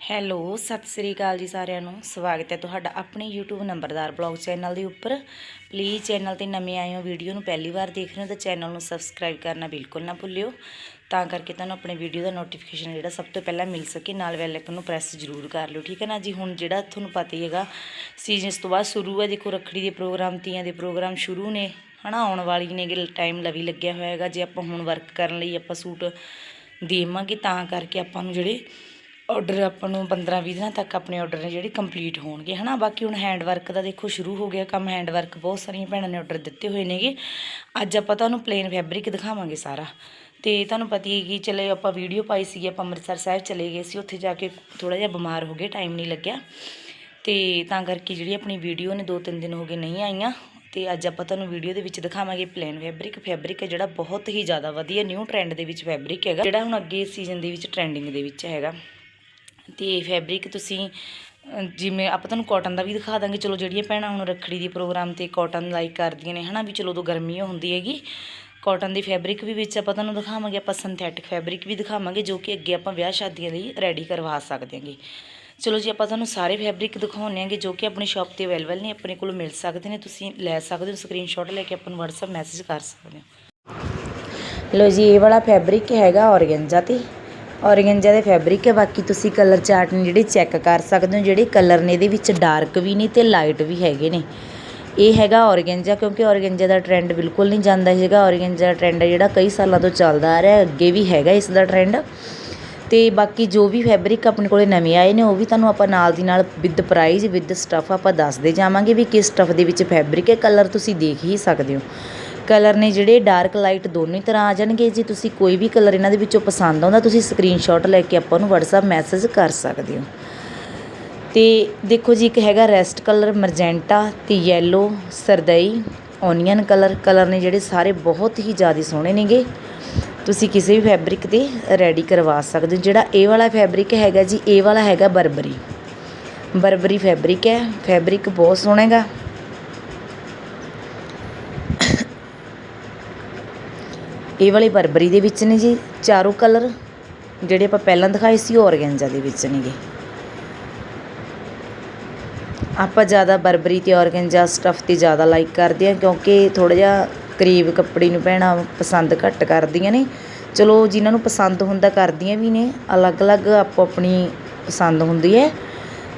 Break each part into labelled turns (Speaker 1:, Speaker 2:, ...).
Speaker 1: Hello, Sat Sri ਅਕਾਲ ਜੀ ਸਾਰਿਆਂ ਨੂੰ। ਸਵਾਗਤ ਹੈ ਤੁਹਾਡਾ ਆਪਣੇ YouTube ਨੰਬਰਦਾਰ ਬਲੌਗ ਚੈਨਲ ਦੇ ਉੱਪਰ। ਪਲੀਜ਼ ਚੈਨਲ ਤੇ ਨਵੇਂ ਆਏ ਹੋ, ਵੀਡੀਓ ਨੂੰ ਪਹਿਲੀ ਵਾਰ ਦੇਖ ਰਹੇ ਹੋ ਤਾਂ ਚੈਨਲ ਨੂੰ ਸਬਸਕ੍ਰਾਈਬ ਕਰਨਾ ਬਿਲਕੁਲ ਨਾ ਭੁੱਲਿਓ। ਤਾਂ ਕਰਕੇ ਤੁਹਾਨੂੰ ਆਪਣੇ ਵੀਡੀਓ ਦਾ ਨੋਟੀਫਿਕੇਸ਼ਨ ਜਿਹੜਾ ਸਭ ਤੋਂ ਪਹਿਲਾਂ ਮਿਲ ਸਕੇ, ਨਾਲ ਬੈਲ ਆਈਕਨ ਨੂੰ ਪ੍ਰੈਸ ਜ਼ਰੂਰ ਕਰ ਲਿਓ, ਠੀਕ ਹੈ ਨਾ? ਜੀ, ਹੁਣ ਜਿਹੜਾ ਤੁਹਾਨੂੰ ਪਤਾ ਹੀ ਹੈਗਾ ਸੀਜ਼ਨਸ ਤੋਂ ਬਾਅਦ ਸ਼ੁਰੂ ਹੈ। ਦੇਖੋ, ਰੱਖੜੀ ਦੇ ਪ੍ਰੋਗਰਾਮ ਤੀਆਂ ਦੇ ਪ੍ਰੋਗਰਾਮ ਸ਼ੁਰੂ ਨੇ, ਹਨਾ? ਆਉਣ ਵਾਲੀ ਨੇ ਟਾਈਮ ਲਵੀ ਲੱਗਿਆ ਹੋਇਆ ਹੈਗਾ। ਜੇ ਆਪਾਂ ਹੁਣ ਵਰਕ ਕਰਨ ਲਈ ਆਪਾਂ ਸੂਟ ਦੇਵਾਂਗੇ, ਤਾਂ ਕਰਕੇ ਆਪਾਂ ਨੂੰ ਜਿਹੜੇ ਆਰਡਰ ਆਪਾਂ ਨੂੰ 15-20 ਦਿਨਾਂ ਤੱਕ ਆਪਣੇ ਆਰਡਰ ਨੇ ਜਿਹੜੇ ਕੰਪਲੀਟ ਹੋਣਗੇ, ਹਨਾ? ਬਾਕੀ ਹੁਣ ਹੈਂਡ ਵਰਕ ਦਾ ਦੇਖੋ ਸ਼ੁਰੂ ਹੋ ਗਿਆ ਕੰਮ ਹੈਂਡ ਵਰਕ ਬਹੁਤ ਸਾਰੀਆਂ ਭੈਣਾਂ ਨੇ ਆਰਡਰ ਦਿੱਤੇ ਹੋਏ ਨੇਗੇ। ਅੱਜ ਆਪਾਂ ਤੁਹਾਨੂੰ ਪਲੇਨ ਫੈਬਰਿਕ ਦਿਖਾਵਾਂਗੇ ਸਾਰਾ। ਤੇ ਤੁਹਾਨੂੰ ਪਤਾ ਹੀ ਹੈ ਕਿ ਚਲੇ ਆਪਾਂ ਵੀਡੀਓ ਪਾਈ ਸੀ ਆਪਾਂ ਅੰਮ੍ਰਿਤਸਰ ਸਾਹਿਬ ਚਲੇ ਗਏ ਸੀ, ਉੱਥੇ ਜਾ ਕੇ ਥੋੜਾ ਜਿਹਾ ਬਿਮਾਰ ਹੋ ਗਏ ਟਾਈਮ ਨਹੀਂ ਲੱਗਿਆ। ਤੇ ਤਾਂ ਕਰਕੇ ਜਿਹੜੀ ਆਪਣੀ ਵੀਡੀਓ ਨੇ ਦੋ ਤਿੰਨ ਦਿਨ ਹੋ ਗਏ ਨਹੀਂ ਆਈਆਂ। ਤੇ ਅੱਜ ਆਪਾਂ ਤੁਹਾਨੂੰ ਵੀਡੀਓ ਦੇ ਵਿੱਚ ਦਿਖਾਵਾਂਗੇ ਪਲੇਨ ਫੈਬਰਿਕ ਫੈਬਰਿਕ ਹੈ ਜਿਹੜਾ ਬਹੁਤ ਹੀ ਜ਼ਿਆਦਾ ਵਧੀਆ ਨਿਊ ਟ੍ਰੈਂਡ ਦੇ ਵਿੱਚ ਫੈਬਰਿਕ ਹੈਗਾ, ਜਿਹੜਾ ਹੁਣ ਅੱਗੇ ਸੀਜ਼ਨ ਦੇ ਵਿੱਚ ਟ੍ਰੈਂਡਿੰਗ ਦੇ ਵਿੱਚ ਹੈਗਾ। ਤੇ ਫੈਬਰਿਕ ਤੁਸੀਂ ਜਿਵੇਂ ਆਪਾਂ ਤੁਹਾਨੂੰ ਕਾਟਨ ਦਾ ਵੀ ਦਿਖਾ ਦਾਂਗੇ। ਚਲੋ ਜਿਹੜੀਆਂ ਭੈਣਾਂ ਹੁਣ ਰੱਖੜੀ ਦੀ ਪ੍ਰੋਗਰਾਮ ਤੇ ਕਾਟਨ ਲਾਈਕ ਕਰਦੀਆਂ ਨੇ, ਹਨਾ ਵੀ ਚਲੋ ਉਦੋਂ ਗਰਮੀ ਹੁੰਦੀ ਹੈਗੀ। ਕਾਟਨ ਦੀ ਫੈਬਰਿਕ ਵੀ ਵਿੱਚ ਆਪਾਂ ਤੁਹਾਨੂੰ ਦਿਖਾਵਾਂਗੇ, ਆਪਾਂ ਸਿੰਥੈਟਿਕ ਫੈਬਰਿਕ ਵੀ ਦਿਖਾਵਾਂਗੇ, ਜੋ ਕਿ ਅੱਗੇ ਆਪਾਂ ਵਿਆਹ ਸ਼ਾਦੀਆਂ ਲਈ ਰੈਡੀ ਕਰਵਾ ਸਕਦੇ ਹਾਂਗੇ। ਚਲੋ ਜੀ, ਆਪਾਂ ਤੁਹਾਨੂੰ ਸਾਰੇ ਫੈਬਰਿਕ ਦਿਖਾਉਂਦੇ ਆਂਗੇ ਜੋ ਕਿ ਆਪਣੀ ਸ਼ਾਪ ਤੇ ਅਵੇਲੇਬਲ ਨੇ, ਆਪਣੇ ਕੋਲ ਮਿਲ ਸਕਦੇ ਨੇ, ਤੁਸੀਂ ਲੈ ਸਕਦੇ ਹੋ ਸਕਰੀਨਸ਼ਾਟ ਲੈ ਕੇ ਆਪਾਂ ਨੂੰ WhatsApp ਮੈਸੇਜ ਕਰ ਸਕਦੇ ਹੋ। ਲੋ ਜੀ, ਇਹ ਵਾਲਾ ਫੈਬਰਿਕ ਹੈਗਾ ਔਰਗੈਂਜਾ ਤੇ। ਔਰਗੈਂਜਾ ਦੇ ਫੈਬਰਿਕ ਹੈ, ਬਾਕੀ ਤੁਸੀਂ ਕਲਰ ਚਾਰਟ ਨੇ ਜਿਹੜੇ ਚੈੱਕ ਕਰ ਸਕਦੇ ਹੋ, ਜਿਹੜੇ ਕਲਰ ਨੇ ਇਹਦੇ ਵਿੱਚ ਡਾਰਕ ਵੀ ਨੇ ਤੇ ਲਾਈਟ ਵੀ ਹੈਗੇ ਨੇ। ਇਹ ਹੈਗਾ ਔਰਗੈਂਜਾ, ਕਿਉਂਕਿ ਔਰਗੈਂਜਾ ਦਾ ਟ੍ਰੈਂਡ ਬਿਲਕੁਲ ਨਹੀਂ ਜਾਂਦਾ ਹੈਗਾ। ਔਰਗੈਂਜਾ ਦਾ ਟ੍ਰੈਂਡ ਹੈ ਜਿਹੜਾ ਕਈ ਸਾਲਾਂ ਤੋਂ ਚੱਲਦਾ ਆ ਰਿਹਾ, ਅੱਗੇ ਵੀ ਹੈਗਾ ਇਸ ਦਾ ਟ੍ਰੈਂਡ ਤੇ ਬਾਕੀ ਜੋ ਵੀ ਫੈਬਰਿਕ ਆਪਣੇ ਕੋਲੇ ਨਵੇਂ ਆਏ ਨੇ, ਉਹ ਵੀ ਤੁਹਾਨੂੰ ਆਪਾਂ ਨਾਲ ਦੀ ਨਾਲ ਵਿਦ ਪ੍ਰਾਈਸ ਵਿਦ ਸਟਫ ਆਪਾਂ ਦੱਸਦੇ ਜਾਵਾਂਗੇ ਵੀ ਕਿਸ ਸਟਫ ਦੇ ਵਿੱਚ ਫੈਬਰਿਕ ਹੈ ਕਲਰ ਤੁਸੀਂ ਦੇਖ ਹੀ ਸਕਦੇ ਹੋ। ਕਲਰ ਨੇ ਜਿਹੜੇ ਡਾਰਕ ਲਾਈਟ ਦੋਨੋਂ ਹੀ ਤਰ੍ਹਾਂ ਆ ਜਾਣਗੇ। ਜੇ ਤੁਸੀਂ ਕੋਈ ਵੀ ਕਲਰ ਇਹਨਾਂ ਦੇ ਵਿੱਚੋਂ ਪਸੰਦ ਆਉਂਦਾ, ਤੁਸੀਂ ਸਕਰੀਨਸ਼ਾਟ ਲੈ ਕੇ ਆਪਾਂ ਨੂੰ WhatsApp ਮੈਸੇਜ ਕਰ ਸਕਦੇ ਹੋ। ਤੇ ਦੇਖੋ ਜੀ, ਇੱਕ ਹੈਗਾ ਰੈਸਟ ਕਲਰ ਮਰਜੈਂਟਾ ਤੇ ਯੈਲੋ ਸਰਦਈ ਓਨੀਅਨ ਕਲਰ ਕਲਰ ਨੇ ਜਿਹੜੇ ਸਾਰੇ ਬਹੁਤ ਹੀ ਜ਼ਿਆਦਾ ਸੋਹਣੇ ਨੇਗੇ। ਤੁਸੀਂ ਕਿਸੇ ਵੀ ਫੈਬਰਿਕ ਤੇ ਰੈਡੀ ਕਰਵਾ ਸਕਦੇ ਹੋ। ਜਿਹੜਾ ਇਹ ਵਾਲਾ ਫੈਬਰਿਕ ਹੈਗਾ ਜੀ, ਇਹ ਵਾਲਾ ਹੈਗਾ ਬਰਬਰੀ। ਬਰਬਰੀ ਫੈਬਰਿਕ ਹੈ। ਫੈਬਰਿਕ ਬਹੁਤ ਸੋਹਣਾ ਹੈਗਾ। ਇਹ ਵਾਲੇ ਬਰਬਰੀ ਦੇ ਵਿੱਚ ਨੇ ਜੀ, ਚਾਰੋਂ ਕਲਰ। ਜਿਹੜੇ ਆਪਾਂ ਪਹਿਲਾਂ ਦਿਖਾਏ ਸੀ, ਉਹ ਔਰਗੈਂਜਾ ਦੇ ਵਿੱਚ ਨੇਗੇ। ਆਪਾਂ ਜ਼ਿਆਦਾ ਬਰਬਰੀ ਤੇ ਔਰਗੈਂਜਾ ਸਟਫ ਤੇ ਜ਼ਿਆਦਾ ਲਾਈਕ ਕਰਦੇ ਆ ਕਿਉਂਕਿ ਥੋੜਾ ਜਿਹਾ ਕਰੀਬ ਕੱਪੜੇ ਨੂੰ ਪਹਿਣਾ ਪਸੰਦ ਘੱਟ ਕਰਦੀਆਂ ਨੇ। ਚਲੋ, ਜਿਨ੍ਹਾਂ ਨੂੰ ਪਸੰਦ ਹੁੰਦਾ, ਕਰਦੀਆਂ ਵੀ ਨੇ। ਅਲੱਗ-ਅਲੱਗ ਆਪੋ ਆਪਣੀ ਪਸੰਦ ਹੁੰਦੀ ਹੈ।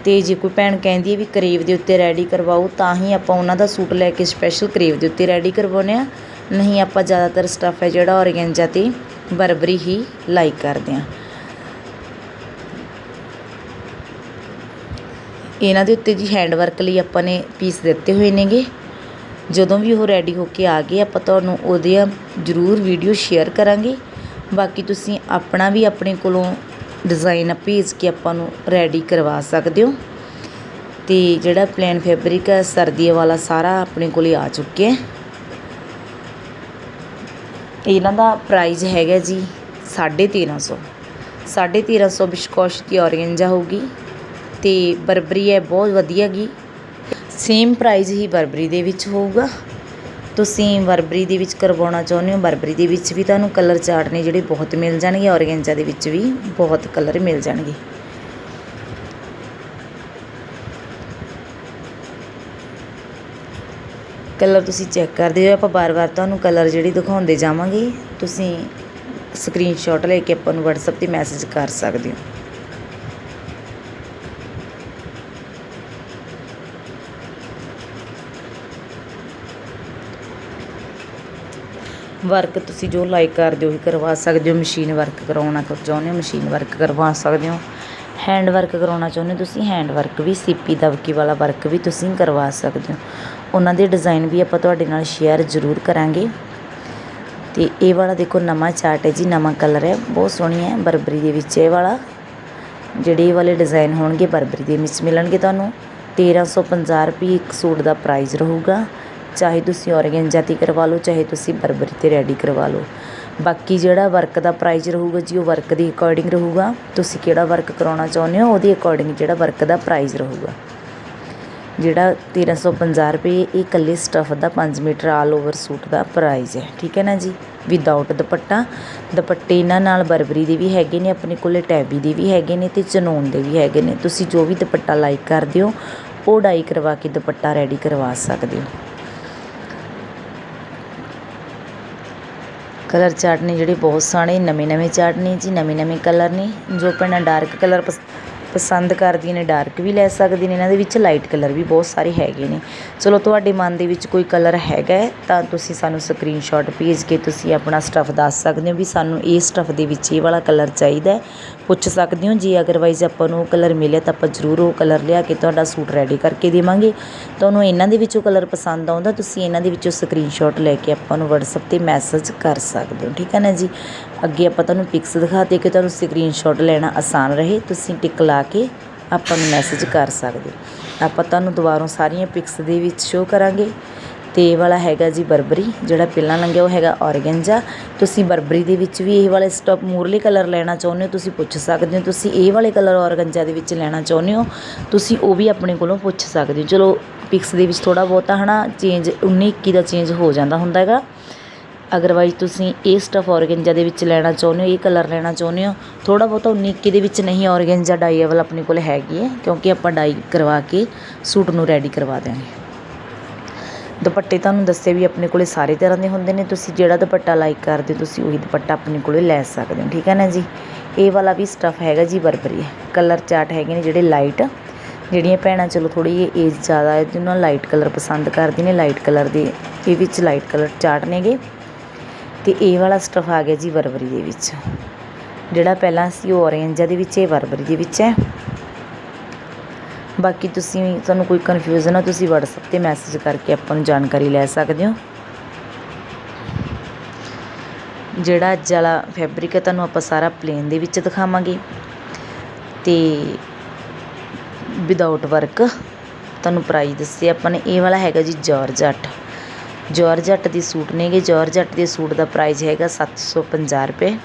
Speaker 1: ਤੇ ਜੇ ਕੋਈ ਭੈਣ ਕਹਿੰਦੀ ਹੈ ਵੀ ਕਰੀਬ ਦੇ ਉੱਤੇ ਰੈਡੀ ਕਰਵਾਓ, ਤਾਂ ਹੀ ਆਪਾਂ ਉਹਨਾਂ ਦਾ ਸੂਟ ਲੈ ਕੇ ਸਪੈਸ਼ਲ ਕਰੀਬ ਦੇ ਉੱਤੇ ਰੈਡੀ ਕਰਵਾਉਂਦੇ ਆ ਨਹੀਂ, ਆਪਾਂ ਜ਼ਿਆਦਾਤਰ ਸਟੱਫ ਹੈ ਜਿਹੜਾ ਔਰਗੈਂਜਾ ਤੇ ਬਰਬਰੀ ਹੀ ਲਾਈਕ ਕਰਦੇ ਹਾਂ। ਇਹਨਾਂ ਦੇ ਉੱਤੇ ਜੀ ਹੈਂਡ ਵਰਕ ਲਈ ਆਪਾਂ ਨੇ ਪੀਸ ਦਿੱਤੇ ਹੋਏ ਨੇਗੇ। ਜਦੋਂ ਵੀ ਉਹ ਰੈਡੀ ਹੋ ਕੇ ਆ ਗਏ, ਆਪਾਂ ਤੁਹਾਨੂੰ ਉਹਦੀਆਂ ਜ਼ਰੂਰ ਵੀਡੀਓ ਸ਼ੇਅਰ ਕਰਾਂਗੇ। ਬਾਕੀ ਤੁਸੀਂ ਆਪਣਾ ਵੀ ਆਪਣੇ ਕੋਲੋਂ ਡਿਜ਼ਾਈਨ ਭੇਜ ਕੇ ਆਪਾਂ ਨੂੰ ਰੈਡੀ ਕਰਵਾ ਸਕਦੇ ਹੋ। ਤੇ ਜਿਹੜਾ ਪਲੇਨ ਫੈਬਰਿਕ ਹੈ ਸਰਦੀਆਂ ਵਾਲਾ ਸਾਰਾ ਆਪਣੇ ਕੋਲੇ ਆ ਚੁੱਕਿਆ ਹੈ। ਇਹਨਾਂ ਦਾ ਪ੍ਰਾਈਜ਼ ਹੈਗਾ ਜੀ 1350 1350 ਵਿਸ਼ਕੋਸ਼ ਦੀ ਔਰਗੈਂਜਾ ਹੋਊਗੀ ਅਤੇ ਬਰਬਰੀ ਹੈ ਬਹੁਤ ਵਧੀਆ ਗੀ। ਸੇਮ ਪ੍ਰਾਈਜ਼ ਹੀ ਬਰਬਰੀ ਦੇ ਵਿੱਚ ਹੋਊਗਾ। ਤੁਸੀਂ ਬਰਬਰੀ ਦੇ ਵਿੱਚ ਕਰਵਾਉਣਾ ਚਾਹੁੰਦੇ ਹੋ, ਬਰਬਰੀ ਦੇ ਵਿੱਚ ਵੀ ਤੁਹਾਨੂੰ ਕਲਰ ਚਾਰਟ ਨੇ ਜਿਹੜੇ ਬਹੁਤ ਮਿਲ ਜਾਣਗੇ, ਔਰਗੈਂਜਾ ਦੇ ਵਿੱਚ ਵੀ ਬਹੁਤ ਕਲਰ ਮਿਲ ਜਾਣਗੇ। ਕਲਰ ਤੁਸੀਂ ਚੈੱਕ ਕਰਦੇ ਹੋ ਆਪਾਂ ਬਾਰ-ਬਾਰ ਤੁਹਾਨੂੰ ਕਲਰ ਜਿਹੜੀ ਦਿਖਾਉਂਦੇ ਜਾਵਾਂਗੇ, ਤੁਸੀਂ ਸਕਰੀਨਸ਼ਾਟ ਲੈ ਕੇ ਆਪਾਂ ਨੂੰ WhatsApp ਤੇ ਮੈਸੇਜ ਕਰ ਸਕਦੇ ਹੋ। ਵਰਕ ਤੁਸੀਂ ਜੋ ਲਾਈਕ ਕਰਦੇ ਹੋ ਹੀ ਕਰਵਾ ਸਕਦੇ ਹੋ ਮਸ਼ੀਨ ਵਰਕ ਕਰਾਉਣਾ ਚਾਹੁੰਦੇ ਹੋ ਮਸ਼ੀਨ ਵਰਕ ਕਰਵਾ ਸਕਦੇ ਹੋ। ਹੈਂਡ ਵਰਕ ਕਰਾਉਣਾ ਚਾਹੁੰਦੇ ਹੋ? ਤੁਸੀਂ ਹੈਂਡ ਵਰਕ ਵੀ ਸੀਪੀ ਦਬਕੀ ਵਾਲਾ ਵਰਕ ਵੀ ਤੁਸੀਂ ਕਰਵਾ ਸਕਦੇ ਹੋ। ਉਹਨਾਂ ਦੇ ਡਿਜ਼ਾਈਨ ਵੀ ਆਪਾਂ ਤੁਹਾਡੇ ਨਾਲ ਸ਼ੇਅਰ ਜ਼ਰੂਰ ਕਰਾਂਗੇ। ਤੇ ਇਹ ਵਾਲਾ ਦੇਖੋ ਨਵਾਂ ਚਾਰਟ ਹੈ ਜੀ, ਨਵਾਂ ਕਲਰ ਹੈ, ਬਹੁਤ ਸੋਹਣੀ ਹੈ, ਬਰਬਰੀ ਦੇ ਵਿੱਚ ਇਹ ਵਾਲਾ। ਜਿਹੜੇ ਇਹ ਵਾਲੇ ਡਿਜ਼ਾਈਨ ਹੋਣਗੇ, ਬਰਬਰੀ ਦੇ ਵਿੱਚ ਮਿਲਣਗੇ ਤੁਹਾਨੂੰ। 1350 ਰੁਪਏ ਇੱਕ ਸੂਟ ਦਾ ਪ੍ਰਾਈਸ ਰਹੂਗਾ। ਚਾਹੇ ਤੁਸੀਂ ਔਰਗੈਂਜਾ ਤੇ ਕਰਵਾ ਲਓ, ਚਾਹੇ ਤੁਸੀਂ ਬਰਬਰੀ ਤੇ ਰੈਡੀ ਕਰਵਾ ਲਓ। ਬਾਕੀ ਜਿਹੜਾ ਵਰਕ ਦਾ ਪ੍ਰਾਈਜ਼ ਰਹੂਗਾ ਜੀ, ਉਹ ਵਰਕ ਦੇ ਅਕੋਰਡਿੰਗ ਰਹੂਗਾ। ਤੁਸੀਂ ਕਿਹੜਾ ਵਰਕ ਕਰਾਉਣਾ ਚਾਹੁੰਦੇ ਹੋ, ਉਹਦੇ ਅਕੋਰਡਿੰਗ ਜਿਹੜਾ ਵਰਕ ਦਾ ਪ੍ਰਾਈਜ਼ ਰਹੂਗਾ। ਜਿਹੜਾ 1350 ਰੁਪਏ, ਇਹ ਇਕੱਲੇ ਸਟਫ ਦਾ 5 ਮੀਟਰ ਆਲ ਓਵਰ ਸੂਟ ਦਾ ਪ੍ਰਾਈਸ ਹੈ। ਠੀਕ ਹੈ ਨਾ ਜੀ? ਵਿਦਆਊਟ ਦੁਪੱਟਾ। ਦੁਪੱਟੇ ਇਹਨਾਂ ਨਾਲ ਬਰਬਰੀ ਦੇ ਵੀ ਹੈਗੇ ਨੇ, ਆਪਣੇ ਕੋਲੇ ਟੈਬੀ ਦੇ ਵੀ ਹੈਗੇ ਨੇ ਤੇ ਚਨੋਨ ਦੇ ਵੀ ਹੈਗੇ ਨੇ। ਤੁਸੀਂ ਜੋ ਵੀ ਦੁਪੱਟਾ ਲਾਈਕ ਕਰਦੇ ਹੋ, ਉਹ ਡਾਈ ਕਰਵਾ ਕੇ ਦੁਪੱਟਾ ਰੈਡੀ ਕਰਵਾ ਸਕਦੇ ਹੋ। ਕਲਰ ਚਾਰਟ ਨੇ ਜਿਹੜੇ ਬਹੁਤ ਸੋਹਣੇ, ਨਵੇਂ ਨਵੇਂ ਚਾਰਟ ਨੇ ਜੀ, ਨਵੇਂ ਨਵੇਂ ਕਲਰ ਨੇ। ਜੋ ਭੈਣਾਂ ਡਾਰਕ ਕਲਰ ਪਸੰਦ ਕਰਦੀਆਂ ਨੇ, ਡਾਰਕ ਵੀ ਲੈ ਸਕਦੇ ਨੇ, ਇਹਨਾਂ ਦੇ ਵਿੱਚ ਲਾਈਟ ਕਲਰ ਵੀ ਬਹੁਤ ਸਾਰੇ ਹੈਗੇ ਨੇ। ਚਲੋ, ਤੁਹਾਡੇ ਮਨ ਦੇ ਵਿੱਚ ਕੋਈ ਕਲਰ ਹੈਗਾ ਤਾਂ ਤੁਸੀਂ ਸਾਨੂੰ ਸਕਰੀਨਸ਼ਾਟ ਭੇਜ ਕੇ ਤੁਸੀਂ ਆਪਣਾ ਸਟੱਫ ਦੱਸ ਸਕਦੇ ਹੋ ਵੀ ਸਾਨੂੰ ਇਹ ਸਟੱਫ ਦੇ ਵਿੱਚ ਇਹ ਵਾਲਾ ਕਲਰ ਚਾਹੀਦਾ ਪੁੱਛ ਸਕਦੇ ਹੋ, ਜੇ ਅਗਰਵਾਈਜ਼ ਆਪਾਂ ਨੂੰ ਕਲਰ ਮਿਲਿਆ ਤਾਂ ਆਪਾਂ ਜ਼ਰੂਰ ਉਹ ਕਲਰ ਲਿਆ ਕੇ ਤੁਹਾਡਾ ਸੂਟ ਰੈਡੀ ਕਰਕੇ ਦੇਵਾਂਗੇ। ਤੁਹਾਨੂੰ ਇਹਨਾਂ ਦੇ ਵਿੱਚੋਂ ਕਲਰ ਪਸੰਦ ਆਉਂਦਾ, ਤੁਸੀਂ ਇਹਨਾਂ ਦੇ ਵਿੱਚੋਂ ਸਕਰੀਨਸ਼ਾਟ ਲੈ ਕੇ ਆਪਾਂ ਨੂੰ WhatsApp ਤੇ ਮੈਸੇਜ ਕਰ ਸਕਦੇ ਹੋ, ਠੀਕ ਹੈ ਨਾ ਜੀ? ਅੱਗੇ ਆਪਾਂ ਤੁਹਾਨੂੰ ਪਿਕਸ ਦਿਖਾਤੇ ਕਿ ਤੁਹਾਨੂੰ ਸਕਰੀਨਸ਼ਾਟ ਲੈਣਾ ਆਸਾਨ ਰਹੇ, ਤੁਸੀਂ ਟਿਕ ਲਾ ਕੇ ਆਪਾਂ ਨੂੰ ਮੈਸੇਜ ਕਰ ਸਕਦੇ ਹੋ। ਆਪਾਂ ਤੁਹਾਨੂੰ ਦੁਬਾਰਾ ਸਾਰੀਆਂ ਪਿਕਸ ਦੇ ਵਿੱਚ ਸ਼ੋ ਕਰਾਂਗੇ। ਅਤੇ ਇਹ ਵਾਲਾ ਹੈਗਾ ਜੀ ਬਰਬਰੀ, ਜਿਹੜਾ ਪਹਿਲਾਂ ਲੰਘਿਆ ਉਹ ਹੈਗਾ ਔਰਗੈਂਜਾ। ਤੁਸੀਂ ਬਰਬਰੀ ਦੇ ਵਿੱਚ ਵੀ ਇਹ ਵਾਲੇ ਸਟੱਪ ਮੂਰਲੇ ਕਲਰ ਲੈਣਾ ਚਾਹੁੰਦੇ ਹੋ, ਤੁਸੀਂ ਪੁੱਛ ਸਕਦੇ ਹੋ। ਤੁਸੀਂ ਇਹ ਵਾਲੇ ਕਲਰ ਔਰਗੈਂਜਾ ਦੇ ਵਿੱਚ ਲੈਣਾ ਚਾਹੁੰਦੇ ਹੋ, ਤੁਸੀਂ ਉਹ ਵੀ ਆਪਣੇ ਕੋਲੋਂ ਪੁੱਛ ਸਕਦੇ ਹੋ। ਚਲੋ, ਪਿਕਸ ਦੇ ਵਿੱਚ ਥੋੜਾ ਬਹੁਤਾ ਹਨਾ, ਚੇਂਜ 19 21 ਦਾ ਚੇਂਜ ਹੋ ਜਾਂਦਾ ਹੁੰਦਾ ਹੈਗਾ। ਅਗਰਵਾਈਜ਼ ਤੁਸੀਂ ਇਹ ਸਟਫ ਔਰਗੈਂਜਾ ਦੇ ਵਿੱਚ ਲੈਣਾ ਚਾਹੁੰਦੇ ਹੋ, ਇਹ ਕਲਰ ਲੈਣਾ ਚਾਹੁੰਦੇ ਹੋ ਥੋੜਾ ਬਹੁਤਾ 19 21 ਦੇ ਵਿੱਚ ਨਹੀਂ, ਔਰਗੈਂਜਾ ਡਾਈ ਅਵਲ ਆਪਣੇ ਕੋਲ ਹੈਗੀ ਹੈ, ਕਿਉਂਕਿ ਆਪਾਂ ਡਾਈ ਕਰਵਾ ਕੇ ਸੂਟ ਨੂੰ ਰੈਡੀ ਕਰਵਾ ਦਿਆਂਗੇ। ਦੁਪੱਟੇ ਤੁਹਾਨੂੰ ਦੱਸੇ ਵੀ ਆਪਣੇ ਕੋਲੇ ਸਾਰੇ ਤਰ੍ਹਾਂ ਦੇ ਹੁੰਦੇ ਨੇ। ਤੁਸੀਂ ਜਿਹੜਾ ਦੁਪੱਟਾ ਲਾਈਕ ਕਰਦੇ ਹੋ, ਤੁਸੀਂ ਉਹੀ ਦੁਪੱਟਾ ਆਪਣੇ ਕੋਲੇ ਲੈ ਸਕਦੇ ਹੋ। ਠੀਕ ਹੈ ਨਾ ਜੀ? ਇਹ ਵਾਲਾ ਵੀ ਸਟਫ ਹੈਗਾ ਜੀ ਬਰਬਰੀ। ਕਲਰ ਚਾਰਟ ਹੈਗੇ ਨੇ ਜਿਹੜੇ ਲਾਈਟ ਜਿਹੜੀਆਂ ਭੈਣਾਂ ਚਲੋ ਥੋੜੀ ਜਿਹੀ ਏਜ ਜ਼ਿਆਦਾ ਹੈ, ਜਿਹਨਾਂ ਲਾਈਟ ਕਲਰ ਪਸੰਦ ਕਰਦੀ ਨੇ ਲਾਈਟ ਕਲਰ ਦੇ ਇਹ ਵਿੱਚ ਲਾਈਟ ਕਲਰ ਚਾਰਟ ਨੇਗੇ। ਤੇ ਇਹ ਵਾਲਾ ਸਟਫ ਆ ਗਿਆ ਜੀ ਬਰਬਰੀ ਦੇ ਵਿੱਚ। ਜਿਹੜਾ ਪਹਿਲਾਂ ਸੀ ਉਹ ਔਰੇਂਜ ਦੇ ਵਿੱਚ ਇਹ ਬਰਬਰੀ ਦੇ ਵਿੱਚ ਹੈ। ਬਾਕੀ ਤੁਸੀਂ ਤੁਹਾਨੂੰ ਕੋਈ ਕਨਫਿਊਜ਼ਨ ਆ ਤੁਸੀਂ WhatsApp ਤੇ ਮੈਸੇਜ ਕਰਕੇ ਆਪਾਂ ਨੂੰ ਜਾਣਕਾਰੀ ਲੈ ਸਕਦੇ ਹੋ। ਜਿਹੜਾ ਅੱਜ ਵਾਲਾ ਫੈਬਰਿਕ ਹੈ, ਤੁਹਾਨੂੰ ਆਪਾਂ ਸਾਰਾ ਪਲੇਨ ਦੇ ਵਿੱਚ ਦਿਖਾਵਾਂਗੇ। ਤੇ ਵਿਦਆਊਟ ਵਰਕ ਤੁਹਾਨੂੰ ਪ੍ਰਾਈਸ ਦੱਸੇ ਆਪਾਂ ਨੇ, ਇਹ ਵਾਲਾ ਹੈਗਾ ਜੀ ਜਾਰਜਟ ਜਾਰਜਟ ਦੇ ਸੂਟ ਨੇਗੇ ਜਾਰਜਟ ਦੇ ਸੂਟ ਦਾ ਪ੍ਰਾਈਸ ਹੈਗਾ 750 ਰੁਪਏ।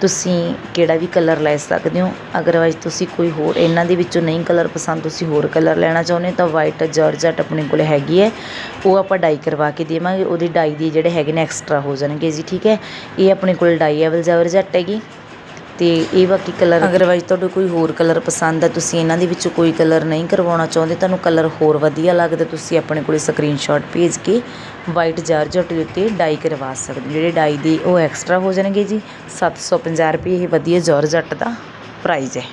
Speaker 1: ਤੁਸੀਂ ਕਿਹੜਾ ਵੀ ਕਲਰ ਲੈ ਸਕਦੇ ਹੋ। ਅਗਰਵਾਈਜ਼ ਤੁਸੀਂ ਕੋਈ ਹੋਰ, ਇਹਨਾਂ ਦੇ ਵਿੱਚੋਂ ਨਹੀਂ ਕਲਰ ਪਸੰਦ, ਤੁਸੀਂ ਹੋਰ ਕਲਰ ਲੈਣਾ ਚਾਹੁੰਦੇ ਹੋ ਤਾਂ ਵਾਈਟ ਜਾਰਜਟ ਆਪਣੇ ਕੋਲ ਹੈਗੀ ਹੈ। ਉਹ ਆਪਾਂ ਡਾਈ ਕਰਵਾ ਕੇ ਦੇਵਾਂਗੇ, ਉਹਦੀ ਡਾਈ ਦੀ ਜਿਹੜੇ ਹੈਗੇ ਨੇ ਐਕਸਟਰਾ ਹੋ ਜਾਣਗੇ ਜੀ, ਠੀਕ ਹੈ। ਇਹ ਆਪਣੇ ਕੋਲ ਡਾਈ ਅਵਲ ਜਾਰਜਟ ਹੈਗੀ। ਅਤੇ ਇਹ ਬਾਕੀ ਕਲਰ ਅਗਰਵਾਈਜ਼ ਤੁਹਾਡੇ ਕੋਈ ਹੋਰ ਕਲਰ ਪਸੰਦ ਹੈ, ਤੁਸੀਂ ਇਹਨਾਂ ਦੇ ਵਿੱਚੋਂ ਕੋਈ ਕਲਰ ਨਹੀਂ ਕਰਵਾਉਣਾ ਚਾਹੁੰਦੇ, ਤੁਹਾਨੂੰ ਕਲਰ ਹੋਰ ਵਧੀਆ ਲੱਗਦਾ, ਤੁਸੀਂ ਆਪਣੇ ਕੋਲ ਸਕਰੀਨਸ਼ਾਟ ਭੇਜ ਕੇ ਵਾਈਟ ਜਾਰਜਟ ਦੇ ਉੱਤੇ ਡਾਈ ਕਰਵਾ ਸਕਦੇ ਹੋ। ਜਿਹੜੇ ਡਾਈ ਦੇ ਉਹ ਐਕਸਟਰਾ ਹੋ ਜਾਣਗੇ ਜੀ 750 ਰੁਪਏ ਇਹ ਵਧੀਆ ਜਾਰਜਟ ਦਾ ਪ੍ਰਾਈਜ਼ ਹੈ।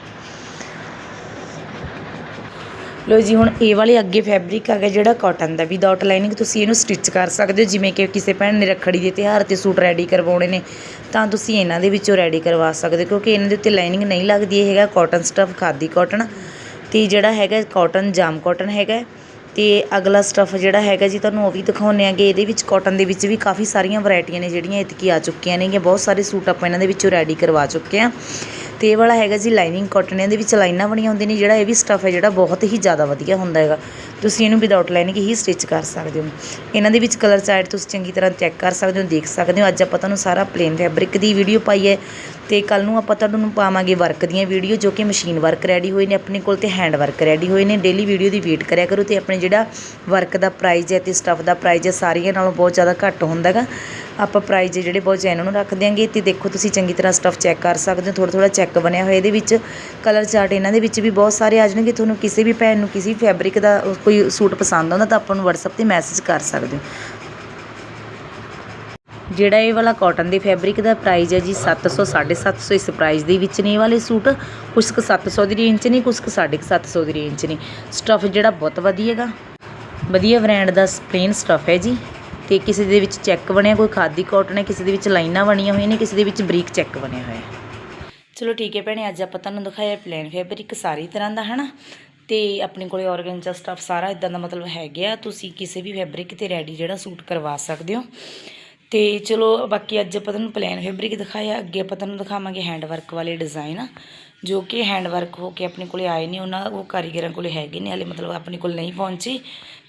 Speaker 1: ਲੋ ਜੀ, ਹੁਣ ਇਹ ਵਾਲੇ ਅੱਗੇ ਫੈਬਰਿਕ ਆ ਗਿਆ ਜਿਹੜਾ ਕਾਟਨ ਦਾ। ਵਿਦਆਊਟ ਲਾਈਨਿੰਗ ਤੁਸੀਂ ਇਹਨੂੰ ਸਟਿਚ ਕਰ ਸਕਦੇ ਹੋ, ਜਿਵੇਂ ਕਿ ਕਿਸੇ ਭੈਣ ਨੇ ਰੱਖੜੀ ਦੇ ਤਿਉਹਾਰ ਤੇ ਸੂਟ ਰੈਡੀ ਕਰਵਾਉਣੇ ਨੇ, ਤਾਂ ਤੁਸੀਂ ਇਹਨਾਂ ਦੇ ਵਿੱਚੋਂ ਰੈਡੀ ਕਰਵਾ ਸਕਦੇ ਹੋ, ਕਿਉਂਕਿ ਇਹਨਾਂ ਦੇ ਉੱਤੇ ਲਾਈਨਿੰਗ ਨਹੀਂ ਲੱਗਦੀ, ਇਹ ਹੈਗਾ ਕਾਟਨ ਸਟਫ ਖਾਦੀ ਕਾਟਨ ਤੇ ਜਿਹੜਾ ਹੈਗਾ ਕਾਟਨ ਜਾਮ ਕਾਟਨ ਹੈਗਾ। ਤੇ ਅਗਲਾ ਸਟਫ ਜਿਹੜਾ ਹੈਗਾ ਜੀ, ਤੁਹਾਨੂੰ ਉਹ ਵੀ ਦਿਖਾਉਂਦੇ ਆਂਗੇ, ਇਹਦੇ ਵਿੱਚ ਕਾਟਨ ਦੇ ਵਿੱਚ ਵੀ ਕਾਫੀ ਸਾਰੀਆਂ ਵੈਰਾਈਟੀਆਂ ਨੇ ਜਿਹੜੀਆਂ ਇਤਕੀ ਆ ਚੁੱਕੀਆਂ ਨੇਗੀਆਂ, ਬਹੁਤ ਸਾਰੇ ਸੂਟ ਆਪਾਂ ਇਹਨਾਂ ਦੇ ਵਿੱਚੋਂ ਰੈਡੀ ਕਰਵਾ ਚੁੱਕੇ ਆ। ਤੇ ਇਹ ਵਾਲਾ ਹੈਗਾ ਜੀ ਲਾਈਨਿੰਗ ਕਾਟਨ ਇਹਦੇ ਵਿੱਚ ਲਾਈਨਾਂ ਬਣੀਆਂ ਹੁੰਦੀਆਂ ਨੇ, ਜਿਹੜਾ ਇਹ ਵੀ ਸਟਫ ਹੈ ਜਿਹੜਾ ਬਹੁਤ ਹੀ ਜ਼ਿਆਦਾ ਵਧੀਆ ਹੁੰਦਾ ਹੈਗਾ। ਤੁਸੀਂ ਇਹਨੂੰ ਵਿਦਆਊਟ ਲਾਈਨਿੰਗ ਹੀ ਸਟਿਚ ਕਰ ਸਕਦੇ ਹੋ। ਇਹਨਾਂ ਦੇ ਵਿੱਚ ਕਲਰ ਚਾਰਟ ਤੁਸੀਂ ਚੰਗੀ ਤਰ੍ਹਾਂ ਚੈੱਕ ਕਰ ਸਕਦੇ ਹੋ, ਦੇਖ ਸਕਦੇ ਹੋ। ਅੱਜ ਆਪਾਂ ਤੁਹਾਨੂੰ ਸਾਰਾ ਪਲੇਨ ਫੈਬਰਿਕ ਦੀ ਵੀਡੀਓ ਪਾਈ ਹੈ ਤੇ ਕੱਲ ਨੂੰ ਆਪਾਂ ਤੁਹਾਨੂੰ ਪਾਵਾਂਗੇ ਵਰਕ ਦੀਆਂ ਵੀਡੀਓ ਜੋ ਕਿ ਮਸ਼ੀਨ ਵਰਕ ਰੈਡੀ ਹੋਏ ਨੇ, ਆਪਣੇ ਕੋਲ ਤੇ ਹੈਂਡ ਵਰਕ ਰੈਡੀ ਹੋਏ ਨੇ। ਡੇਲੀ ਵੀਡੀਓ ਦੀ ਵੇਟ ਕਰਿਆ ਕਰੋ ਤੇ ਆਪਣੇ ਜਿਹੜਾ ਵਰਕ ਦਾ ਪ੍ਰਾਈਜ਼ ਹੈ ਤੇ ਸਟਫ ਦਾ ਪ੍ਰਾਈਜ਼ ਹੈ, ਸਾਰੀਆਂ ਨਾਲੋਂ ਬਹੁਤ ਜ਼ਿਆਦਾ ਘੱਟ ਹੁੰਦਾ ਹੈਗਾ। ਆਪਾਂ ਪ੍ਰਾਈਜ਼ ਜਿਹੜੇ ਬਹੁਤ ਜੈਨੂਨ ਰੱਖ ਦਿਆਂਗੇ ਤੇ ਦੇਖੋ ਤੁਸੀਂ ਚੰਗੀ ਤਰ੍ਹਾਂ ਸਟਫ ਚੈੱਕ ਕਰ ਸਕਦੇ ਹੋ ਥੋੜਾ ਥੋੜਾ ਚੈੱਕ ਬਣਿਆ ਹੋਇਆ ਇਹਦੇ ਵਿੱਚ। ਕਲਰ ਚਾਰਟ ਇਹਨਾਂ ਦੇ ਵਿੱਚ ਵੀ ਬਹੁਤ ਸਾਰੇ ਆ ਜਾਣਗੇ। ਤੁਹਾਨੂੰ ਕਿਸੇ ਵੀ ਭੈਣ ਨੂੰ ਕਿਸੇ ਫੈਬਰਿਕ ਦਾ ਕੋਈ ਸੂਟ ਪਸੰਦ ਆਉਂਦਾ ਤਾਂ ਆਪਾਂ ਨੂੰ WhatsApp ਤੇ ਮੈਸੇਜ ਕਰ ਸਕਦੇ ਹੋ। ਜਿਹੜਾ ਇਹ ਵਾਲਾ ਕਾਟਨ ਦੇ ਫੈਬਰਿਕ ਦਾ ਪ੍ਰਾਈਸ ਹੈ ਜੀ 700 750 ਇਸ ਪ੍ਰਾਈਸ ਦੇ ਵਿੱਚ ਨੇ ਇਹ ਵਾਲੇ ਸੂਟ। ਕੁਝ ਕੁ 700 ਦੀ ਰੇਂਜ 'ਚ ਨੇ ਕੁਝ ਕੁ 750 ਦੀ ਰੇਂਜ 'ਚ ਨੇ। ਸਟਫ ਜਿਹੜਾ ਬਹੁਤ ਵਧੀਆ ਹੈਗਾ। ਵਧੀਆ ਬ੍ਰਾਂਡ ਦਾ ਪਲੇਨ ਸਟਫ ਹੈ ਜੀ। ਤੇ ਕਿਸੇ ਦੇ ਵਿੱਚ ਚੈੱਕ ਬਣਿਆ, ਕੋਈ ਖਾਦੀ ਕਾਟਨ ਹੈ, ਕਿਸੇ ਦੇ ਵਿੱਚ ਲਾਈਨਾਂ ਬਣੀਆਂ ਹੋਈਆਂ ਨੇ, ਕਿਸੇ ਦੇ ਵਿੱਚ ਬਰੀਕ ਚੈੱਕ ਬਣਿਆ ਹੋਇਆ ਚਲੋ ਠੀਕ ਹੈ ਭੈਣੇ, ਅੱਜ ਆਪਾਂ ਤੁਹਾਨੂੰ ਦਿਖਾਇਆ ਪਲੇਨ ਫੈਬਰਿਕ ਸਾਰੀ ਤਰ੍ਹਾਂ ਦਾ, ਹਨਾ? ਤੇ ਆਪਣੇ ਕੋਲੇ ਆਰਗੈਂਜਾ ਸਟਫ ਸਾਰਾ ਇਦਾਂ ਦਾ ਮਤਲਬ ਹੈਗਾ ਤੁਸੀਂ ਕਿਸੇ ਵੀ ਫੈਬਰਿਕ ਤੇ ਰੈਡੀ ਜਿਹੜਾ ਸੂਟ ਕਰਵਾ ਸਕਦੇ ਹੋ। ਤੇ ਚਲੋ ਬਾਕੀ ਅੱਜ ਆਪਾਂ ਤੁਹਾਨੂੰ ਪਲੇਨ ਫੈਬਰਿਕ ਦਿਖਾਇਆ। ਅੱਗੇ ਆਪਾਂ ਤੁਹਾਨੂੰ ਦਿਖਾਵਾਂਗੇ ਹੈਂਡ ਵਰਕ ਵਾਲੇ ਡਿਜ਼ਾਈਨ ਜੋ ਕਿ ਹੈਂਡ ਵਰਕ ਹੋ ਕੇ ਆਪਣੇ ਕੋਲੇ ਆਏ ਨੇ। ਉਹਨਾਂ ਉਹ ਕਾਰੀਗਰਾਂ ਕੋਲੇ ਹੈਗੇ ਨੇ, ਹਲੇ ਮਤਲਬ ਆਪਣੇ ਕੋਲ ਨਹੀਂ ਪਹੁੰਚੇ।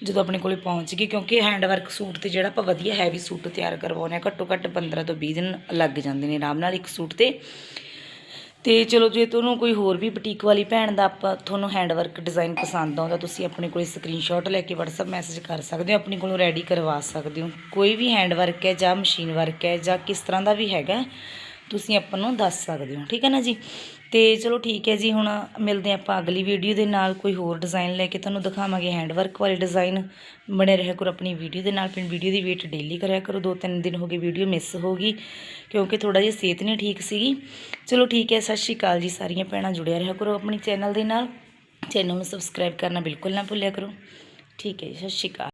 Speaker 1: ਜਦੋਂ ਆਪਣੇ ਕੋਲੇ ਪਹੁੰਚ ਗਏ, ਕਿਉਂਕਿ ਹੈਂਡ ਵਰਕ ਸੂਟ ਤੇ ਜਿਹੜਾ ਆਪਾਂ ਵਧੀਆ ਹੈਵੀ ਸੂਟ ਤਿਆਰ ਕਰਵਾਉਣੇ ਆ ਘੱਟੋ ਘੱਟ 15 ਤੋਂ 20 ਦਿਨ ਲੱਗ ਜਾਂਦੇ ਨੇ ਆਰਾਮ ਨਾਲ ਇੱਕ ਸੂਟ ਤੇ। ਤੇ ਚਲੋ ਜੇ ਤੁਹਾਨੂੰ ਕੋਈ ਹੋਰ ਵੀ ਬੁਟੀਕ ਵਾਲੀ ਭੈਣ ਦਾ ਆਪਾਂ ਤੁਹਾਨੂੰ ਹੈਂਡਵਰਕ ਡਿਜ਼ਾਈਨ ਪਸੰਦ ਆਉਂਦਾ, ਤੁਸੀਂ ਆਪਣੇ ਕੋਲੇ ਸਕਰੀਨਸ਼ਾਟ ਲੈ ਕੇ WhatsApp ਮੈਸੇਜ ਕਰ ਸਕਦੇ ਹੋ, ਆਪਣੇ ਕੋਲੋਂ ਰੈਡੀ ਕਰਵਾ ਸਕਦੇ ਹੋ। ਕੋਈ ਵੀ ਹੈਂਡਵਰਕ ਹੈ ਜਾਂ ਮਸ਼ੀਨ ਵਰਕ ਹੈ ਜਾਂ ਕਿਸ ਤਰ੍ਹਾਂ ਦਾ ਵੀ ਹੈਗਾ ਤੁਸੀਂ ਆਪਾਂ ਨੂੰ ਦੱਸ ਸਕਦੇ ਹੋ, ਠੀਕ ਹੈ ਨਾ ਜੀ? ਤੇ ਚਲੋ ਠੀਕ ਹੈ ਜੀ, ਹੁਣ ਮਿਲਦੇ ਹਾਂ ਆਪਾਂ ਅਗਲੀ ਵੀਡੀਓ ਦੇ ਨਾਲ, ਕੋਈ ਹੋਰ ਡਿਜ਼ਾਈਨ ਲੈ ਕੇ ਤੁਹਾਨੂੰ ਦਿਖਾਵਾਂਗੇ ਹੈਂਡਵਰਕ ਵਾਲੇ ਡਿਜ਼ਾਈਨ ਬਣੇ ਰਹਿ ਕਰੋ ਆਪਣੀ ਵੀਡੀਓ ਦੇ ਨਾਲ ਪਿੰਡ ਵੀਡੀਓ ਦੀ ਵੇਟ ਡੇਲੀ ਕਰਿਆ ਕਰੋ, ਦੋ ਤਿੰਨ ਦਿਨ ਹੋ ਗਏ ਵੀਡੀਓ ਮਿਸ ਹੋ ਗਈ, ਕਿਉਂਕਿ ਥੋੜਾ ਜਿਹਾ ਸਿਹਤ ਨਹੀਂ ਠੀਕ ਸੀਗੀ। ਚਲੋ ਠੀਕ ਹੈ, ਸਤਿ ਸ਼੍ਰੀ ਅਕਾਲ ਜੀ, ਸਾਰੀਆਂ ਭੈਣਾਂ ਜੁੜਿਆ ਰਹਿ ਕਰੋ ਆਪਣੀ ਚੈਨਲ ਦੇ ਨਾਲ। ਚੈਨਲ ਨੂੰ ਸਬਸਕ੍ਰਾਈਬ ਕਰਨਾ ਬਿਲਕੁਲ ਨਾ ਭੁੱਲਿਆ ਕਰੋ। ਠੀਕ ਹੈ ਜੀ, ਸਤਿ ਸ਼੍ਰੀ ਅਕਾਲ।